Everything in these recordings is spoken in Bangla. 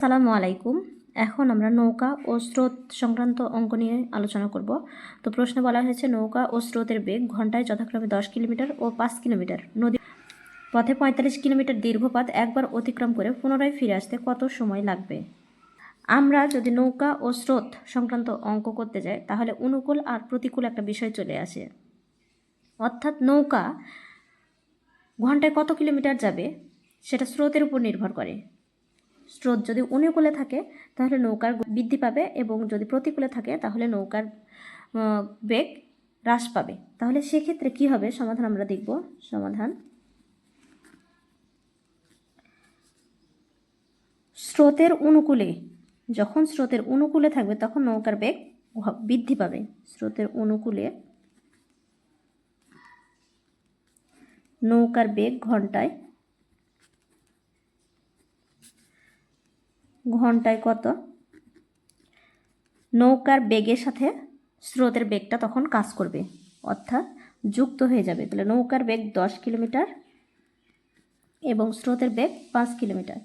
সালামু আলাইকুম। এখন আমরা নৌকা ও স্রোত সংক্রান্ত অঙ্ক নিয়ে আলোচনা করব। তো প্রশ্নে বলা হয়েছে, নৌকা ও স্রোতের বেগ ঘন্টায় যথাক্রমে দশ কিলোমিটার ও পাঁচ কিলোমিটার। নদী পথে পঁয়তাল্লিশ কিলোমিটার দীর্ঘপথ একবার অতিক্রম করে পুনরায় ফিরে আসতে কত সময় লাগবে? আমরা যদি নৌকা ও স্রোত সংক্রান্ত অঙ্ক করতে যাই, তাহলে অনুকূল আর প্রতিকূল একটা বিষয় চলে আসে। অর্থাৎ নৌকা ঘন্টায় কত কিলোমিটার যাবে, সেটা স্রোতের উপর নির্ভর করে। স্রোত যদি অনুকূলে থাকে, তাহলে নৌকার বৃদ্ধি পাবে এবং যদি প্রতিকূলে থাকে, তাহলে নৌকার বেগ হ্রাস পাবে। তাহলে সেক্ষেত্রে কি হবে? সমাধান আমরা দেখব। সমাধান। স্রোতের অনুকূলে, যখন স্রোতের অনুকূলে থাকবে, তখন নৌকার বেগ বৃদ্ধি পাবে। স্রোতের অনুকূলে নৌকার বেগ ঘন্টায় ঘন্টায় কত? নৌকার বেগের সাথে স্রোতের বেগটা তখন কাজ করবে, অর্থাৎ যুক্ত হয়ে যাবে। তাহলে নৌকার বেগ দশ কিলোমিটার এবং স্রোতের বেগ পাঁচ কিলোমিটার।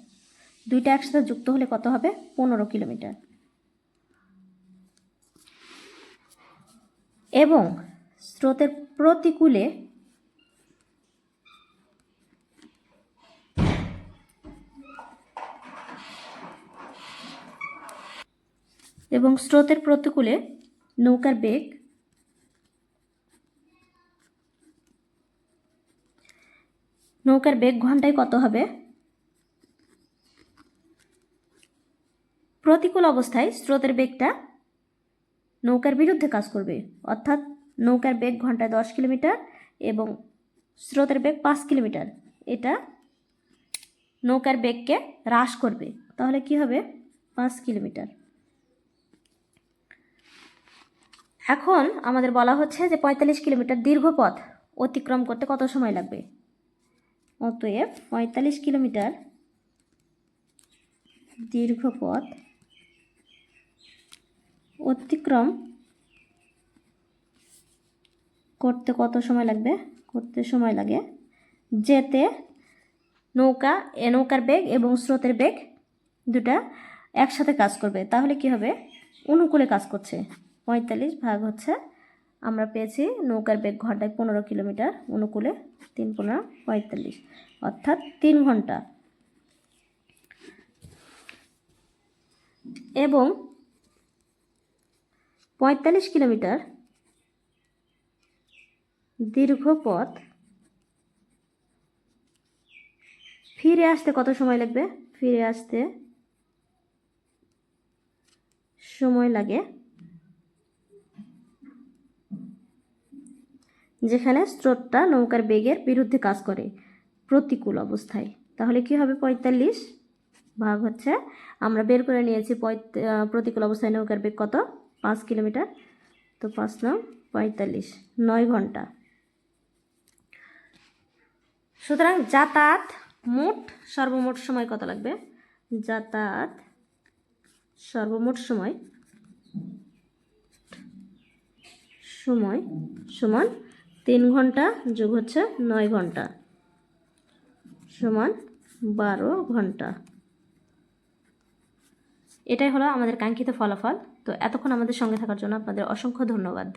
দুইটা একসাথে যুক্ত হলে কত হবে? পনেরো কিলোমিটার। এবং স্রোতের প্রতিকূলে এবং স্রোতের প্রতিকূলে নৌকার বেগ নৌকার বেগ ঘন্টায় কত হবে? প্রতিকূল অবস্থায় স্রোতের বেগটা নৌকার বিরুদ্ধে কাজ করবে। অর্থাৎ নৌকার বেগ ঘন্টায় দশ কিলোমিটার এবং স্রোতের বেগ পাঁচ কিলোমিটার। এটা নৌকার বেগকে হ্রাস করবে। তাহলে কি হবে? পাঁচ কিলোমিটার। এখন আমাদের বলা হচ্ছে যে পঁয়তাল্লিশ কিলোমিটার দীর্ঘ পথ অতিক্রম করতে কত সময় লাগবে? অতএব পঁয়তাল্লিশ কিলোমিটার দীর্ঘ পথ অতিক্রম করতে কত সময় লাগবে? করতে সময় লাগে যেতে নৌকা, এ নৌকার বেগ এবং স্রোতের বেগ দুটা একসাথে কাজ করবে। তাহলে কি হবে? অনুকূলে কাজ করছে। পঁয়তাল্লিশ ভাগ হচ্ছে আমরা পেয়েছি নৌকার বেগ ঘন্টায় পনেরো কিলোমিটার, অনুকূলে তিন পনেরো পঁয়তাল্লিশ, অর্থাৎ তিন ঘণ্টা। এবং পঁয়তাল্লিশ কিলোমিটার দীর্ঘ পথ। ফিরে আসতে কত সময় লাগবে? ফিরে আসতে সময় লাগে যেখানে স্রোতটা নৌকার বেগের বিরুদ্ধে কাজ করে, প্রতিকূল অবস্থায়। তাহলে কি হবে পঁয়তাল্লিশ? ভাগ হচ্ছে, আমরা বের করে নিয়েছি প্রতিকূল অবস্থায় নৌকার বেগ কত? পাঁচ কিলোমিটার। তো পাঁচ নয় পঁয়তাল্লিশ, নয় ঘণ্টা। সুতরাং যাতায়াত মোট সর্বমোট সময় কত লাগবে? যাতায়াত সর্বমোট সময় সময় সমান তিন ঘণ্টা যোগ হচ্ছে নয় ঘণ্টা সমান বারো ঘণ্টা। এটাই হলো আমাদের কাঙ্ক্ষিত ফলাফল। তো এতক্ষণ আমাদের সঙ্গে থাকার জন্য আপনাদের অসংখ্য ধন্যবাদ।